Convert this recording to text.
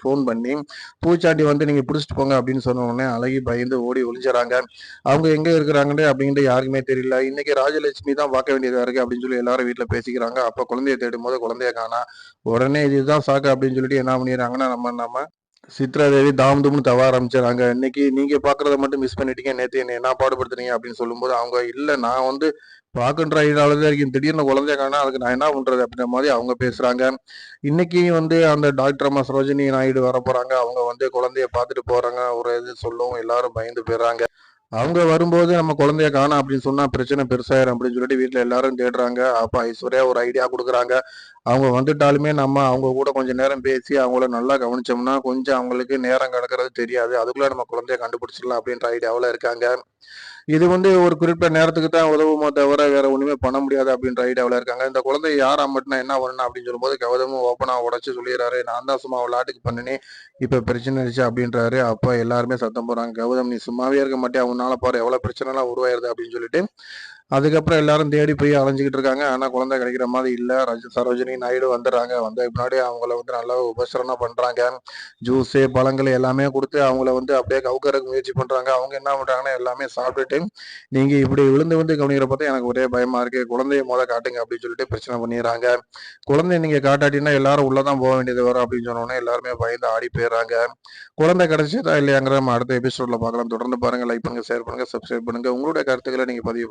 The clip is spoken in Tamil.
ஃபோன் பண்ணி பூச்சாண்டி வந்து நீங்க பிடிச்சிட்டு போங்க அப்படின்னு சொன்ன உடனே அழகி பயந்து ஓடி ஒளிஞ்சுறாங்க. அவங்க எங்க இருக்கிறாங்கன்னு அப்படின்ட்டு யாருக்குமே தெரியல. இன்னைக்கு ராஜலட்சுமி தான் பார்க்க வேண்டியதாக இருக்கு அப்படின்னு சொல்லி எல்லாரும் வீட்டில் பேசிக்கிறாங்க. அப்போ குழந்தைய தேடும் போது குழந்தைய காணா. உடனே இதுதான் சாக்கு அப்படின்னு சொல்லிட்டு என்ன பண்ணிடுறாங்கன்னா நம்ம நம்ம சித்ரா தேவி தாம் தும்னு தவ ஆரம்பிச்சிடறாங்க இன்னைக்கு நீங்க பாக்குறத மட்டும் மிஸ் பண்ணிட்டீங்க. நேத்து என்ன என்ன பாடுபடுத்துறீங்க அப்படின்னு சொல்லும்போது அவங்க இல்ல நான் வந்து பார்க்கின்ற ஐடியாவில் இருக்கேன். திடீர்னு குழந்தைய காணா அதுக்கு நான் என்ன பண்றது அப்படின்ற மாதிரி அவங்க பேசுறாங்க. இன்னைக்கு வந்து அந்த டாக்டர் அம்மா சரோஜினி நாயுடு வர போறாங்க. அவங்க வந்து குழந்தைய பார்த்துட்டு போறாங்க. ஒரு இது சொல்லவும் எல்லாரும் பயந்து போயிடுறாங்க. அவங்க வரும்போது நம்ம குழந்தைய காணோம் அப்படின்னு சொன்னா பிரச்சனை பெருசாயிரும் அப்படின்னு சொல்லிட்டு வீட்டுல எல்லாரும் தேடுறாங்க. அப்ப ஐஸ்வர்யா ஒரு ஐடியா கொடுக்குறாங்க. அவங்க வந்துட்டாலுமே நம்ம அவங்க கூட கொஞ்சம் நேரம் பேசி அவங்கள நல்லா கவனிச்சோம்னா கொஞ்சம் அவங்களுக்கு நேரம் கிடக்கிறது தெரியாது. அதுக்குள்ள நம்ம குழந்தைய கண்டுபிடிச்சிடலாம் அப்படின்ற ஐடியாவில் இருக்காங்க. இது வந்து ஒரு குறிப்பிட்ட நேரத்துக்கு தான் உதவுமோ தவிர வேற ஒண்ணுமே பண்ண முடியாது அப்படின்ற ஐடியாவில் இருக்காங்க. இந்த குழந்தை யார் மட்டும் என்ன பண்ணணும் அப்படின்னு சொல்லும்போது கௌதமும் ஓப்பனாக உடச்சு சொல்லிடுறாரு. நான் தான் சும்மா விளாட்டுக்கு பண்ணினேன் இப்போ பிரச்சனை ஆயிடுச்சு அப்படின்றாரு. அப்போ எல்லாருமே சத்தம் போறாங்க கௌதம் நீ சும்மாவே இருக்க மாட்டே அவனால பாரு எவ்வளோ பிரச்சனைலாம் உருவாயிருது அப்படின்னு சொல்லிட்டு அதுக்கப்புறம் எல்லாரும் தேடி போய் அலைஞ்சிக்கிட்டு இருக்காங்க. ஆனால் குழந்தை கிடைக்கிற மாதிரி இல்லை. ரஜ சரோஜினி நாயுடு வந்துடுறாங்க. வந்த பின்னாடி அவங்கள வந்து நல்லா உபசரணம் பண்ணுறாங்க ஜூஸு பழங்கள் எல்லாமே கொடுத்து அவங்கள வந்து அப்படியே கவுக்கறதுக்கு முயற்சி பண்ணுறாங்க அவங்க என்ன பண்ணுறாங்கன்னா எல்லாமே சாப்பிட்டுட்டு நீங்கள் இப்படி விழுந்து வந்து கவனிக்கிற பார்த்தா எனக்கு ஒரே பயமாக இருக்குது குழந்தைய முத காட்டுங்க அப்படின்னு சொல்லிட்டு பிரச்சனை பண்ணிடுறாங்க. குழந்தைய நீங்கள் காட்டாட்டினா எல்லாரும் உள்ளதான் போக வேண்டியது வரும் அப்படின்னு சொன்னோன்னே எல்லாருமே பயந்து ஆடி போயிடுறாங்க. குழந்தை கிடைச்சதா இல்லையாங்கிற நம்ம அடுத்த எபிசோடில் பார்க்கலாம். தொடர்ந்து பாருங்கள் லைக் பண்ணுங்கள் ஷேர் பண்ணுங்கள் சப்ஸ்கிரைப் பண்ணுங்கள் உங்களுடைய கருத்துக்களை நீங்கள் பதிவு